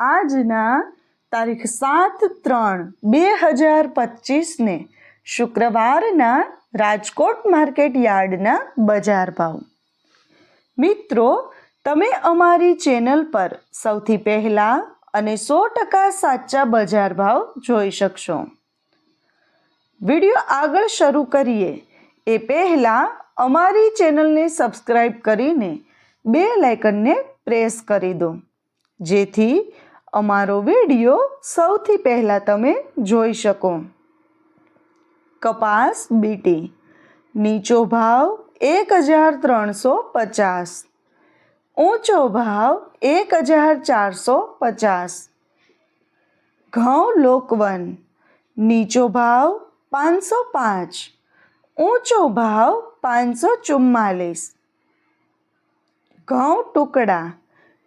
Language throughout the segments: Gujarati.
આજના તારીખ સાત ત્રણ બે હજાર પચીસને શુક્રવારના રાજકોટ માર્કેટ યાર્ડના બજાર ભાવ. મિત્રો, તમે અમારી ચેનલ પર સૌથી પહેલાં અને સો ટકા સાચા બજાર ભાવ જોઈ શકશો. વીડિયો આગળ શરૂ કરીએ. એ પહેલાં અમારી ચેનલને સબસ્ક્રાઈબ કરીને બે લાઇકનને પ્રેસ કરી દો. જેથી અમારો વીડિયો સૌથી પહેલાં તમે જોઈ શકો. કપાસ બીટી નીચો ભાવ એક હજાર ત્રણસો પચાસ. ઊંચો ભાવ એક હજાર ચારસો પચાસ. ઘઉં લોકવન. નીચો ભાવ પાંચસો પાંચ. ઊંચો ભાવ પાંચસો ચુમ્માલીસ. ઘઉં ટુકડા.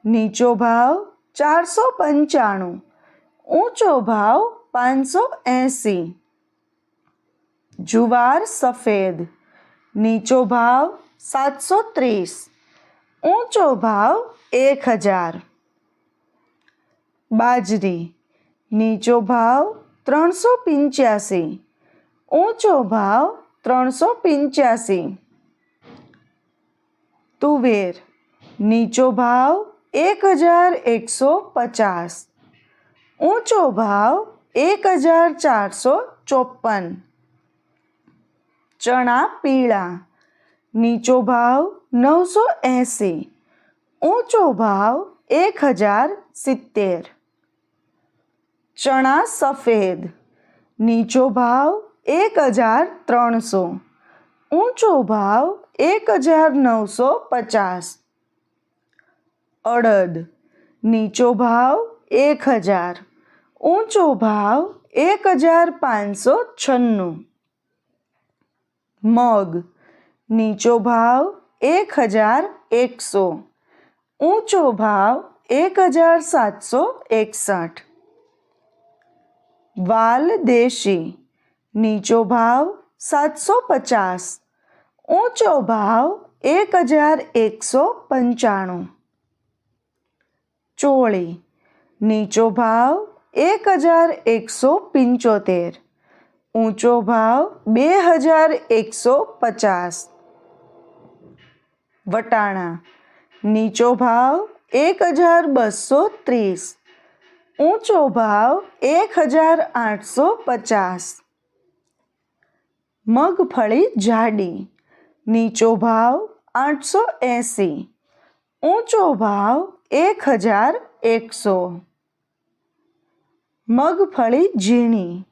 નીચો ભાવ ચારસો પંચાણું ઊંચો ભાવ પાંચસો એંસી જુવાર સફેદ નીચો ભાવ સાતસો ત્રીસ ઊંચો ભાવ એક હજાર બાજરી નીચો ભાવ ત્રણસો પંચ્યાસી ઊંચો ભાવ ત્રણસો પંચ્યાસી તુવેર નીચો ભાવ એક હજાર એકસો પચાસ. ઊંચો ભાવ એક હજાર ચારસો ચોપન ચણા પીળા. નીચો ભાવ નવસો એંસી. ઊંચો ભાવ એક હજાર સિત્તેર. ચણા સફેદ. નીચો ભાવ એક હજાર ત્રણસો. ઊંચો ભાવ એક હજાર નવસો પચાસ. અડદ, નીચો ભાવ એક હજાર, ઊંચો ભાવ એક હજાર પાંચસો છન્નું. મગ, નીચો ભાવ એક હજાર એકસો, ઊંચો ભાવ એક હજાર સાતસો એકસઠ. વાલ દેશી, નીચો ભાવ સાતસો પચાસ, ઊંચો ભાવ એક હજાર એકસો પંચાણું. ચોળી. નીચો ભાવ એક હજાર એકસો પંચોતેર. ઊંચો ભાવ બે હજાર એકસો પચાસ. વટાણા. નીચો ભાવ એક હજાર બસો ત્રીસ. ઊંચો ભાવ એક હજાર આઠસો પચાસ. મગફળી જાડી. નીચો ભાવ આઠસો એંસી. ઊંચો ભાવ એક હજાર એકસો. મગફળી ઝીણી,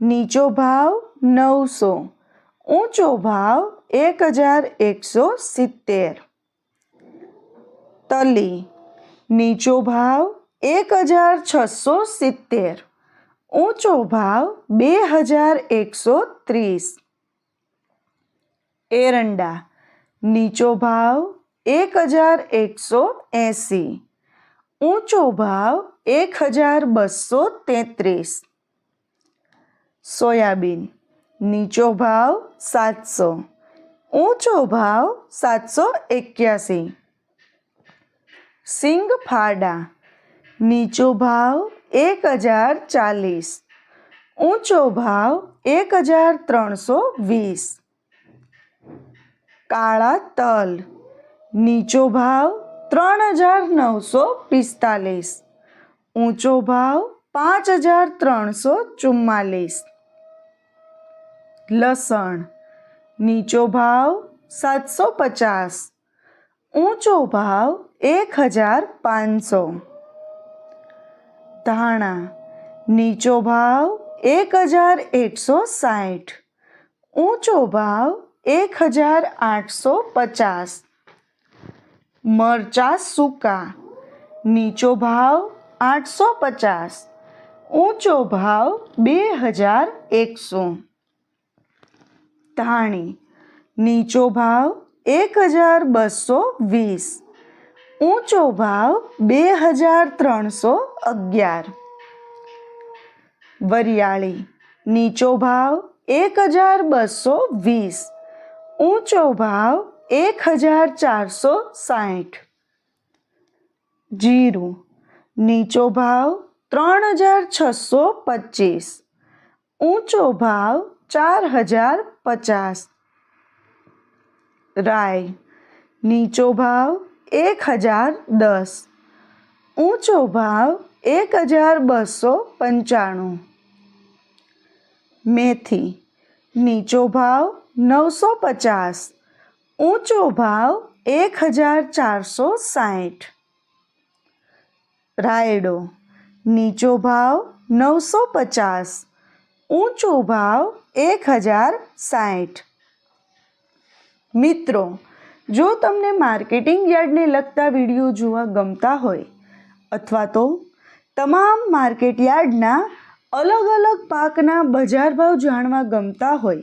નીચો ભાવ નવસો, ઊંચો ભાવ એક હજાર એકસો સિત્તેર. તલી, નીચો ભાવ એક હજાર છસો સિત્તેર, ઊંચો ભાવ બે હજાર એકસો ત્રીસ. એરંડા, નીચો ભાવ એક હજાર એકસો એંસી. ઊંચો ભાવ એક હજાર બસો તેત્રીસ સોયાબીન. નીચો ભાવ સાતસો. ઊંચો ભાવ સાતસો એક્યાસી. સિંગ ફાડા. નીચો ભાવ એક હજાર ચાલીસ. ઊંચો ભાવ એક હજાર ત્રણસો વીસ. કાળા તલ. નીચો ભાવ ત્રણ હજાર નવસો પિસ્તાલીસ. ઊંચો ભાવ પાંચ હજાર ત્રણસો ચુમ્માલીસ. લસણ, નીચો ભાવ સાતસો પચાસ. ઊંચો ભાવ એક હજાર પાંચસો. ધાણા, નીચો ભાવ એક હજાર એકસો સાઠ. ઊંચો ભાવ એક હજાર આઠસો પચાસ. મરચા સૂકા, નીચો ભાવ આઠસો પચાસ, ઊંચો ભાવ બે હજાર એકસો. ધાણી, નીચો ભાવ એક હજાર બસો વીસ, ઊંચો ભાવ બે હજાર ત્રણસો અગિયાર. વરિયાળી, નીચો ભાવ એક હજાર બસો વીસ, ઊંચો ભાવ એક હજાર ચારસો સાઠ જીરું નીચો ભાવ ત્રણ હજાર છસો પચીસ ઊંચો ભાવ ચાર હજાર પચાસ રાય નીચો ભાવ એક હજાર દસ ઊંચો ભાવ એક હજાર બસો પંચાણું મેથી નીચો ભાવ નવસો પચાસ ઊંચો ભાવ એક હજાર ચારસો સાઠ રાયડો, નીચો ભાવ નવસો પચાસ. ઊંચો ભાવ એક હજાર સાઠ મિત્રો, જો તમને માર્કેટિંગ યાર્ડને લગતા વીડિયો જોવા ગમતા હોય, અથવા તો તમામ માર્કેટ યાર્ડના અલગ અલગ પાકના બજાર ભાવ જાણવા ગમતા હોય